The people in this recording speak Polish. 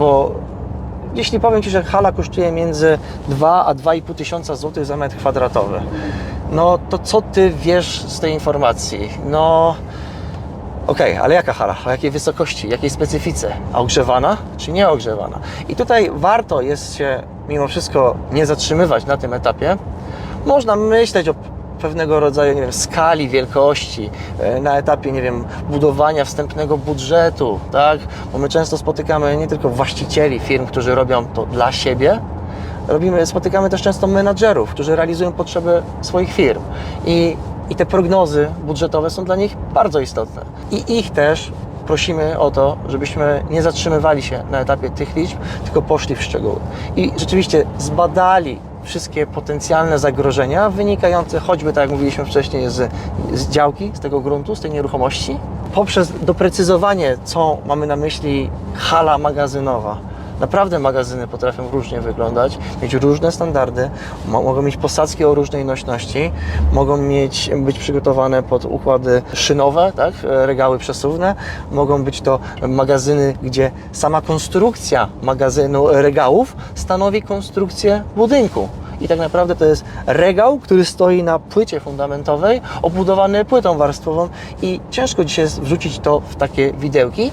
Bo jeśli powiem Ci, że hala kosztuje między 2 a 2,5 tysiąca złotych za metr kwadratowy, no to co Ty wiesz z tej informacji? No... Okej, ale jaka hala? O jakiej wysokości, jakiej specyfice? A ogrzewana czy nieogrzewana? I tutaj warto jest się mimo wszystko nie zatrzymywać na tym etapie. Można myśleć o pewnego rodzaju, nie wiem, skali, wielkości, e, na etapie, nie wiem, budowania wstępnego budżetu, tak? Bo my często spotykamy nie tylko właścicieli firm, którzy robią to dla siebie, robimy, spotykamy też często menadżerów, którzy realizują potrzeby swoich firm. I, I te prognozy budżetowe są dla nich bardzo istotne. I ich też prosimy o to, żebyśmy nie zatrzymywali się na etapie tych liczb, tylko poszli w szczegóły. I rzeczywiście zbadali wszystkie potencjalne zagrożenia wynikające choćby, tak jak mówiliśmy wcześniej, z, z działki, z tego gruntu, z tej nieruchomości, poprzez doprecyzowanie, co mamy na myśli hala magazynowa. Naprawdę magazyny potrafią różnie wyglądać, mieć różne standardy, mo- mogą mieć posadzki o różnej nośności, mogą mieć, być przygotowane pod układy szynowe, tak? e, regały przesuwne, mogą być to magazyny, gdzie sama konstrukcja magazynu e, regałów stanowi konstrukcję budynku. I tak naprawdę to jest regał, który stoi na płycie fundamentowej, obudowany płytą warstwową i ciężko dzisiaj jest wrzucić to w takie widełki.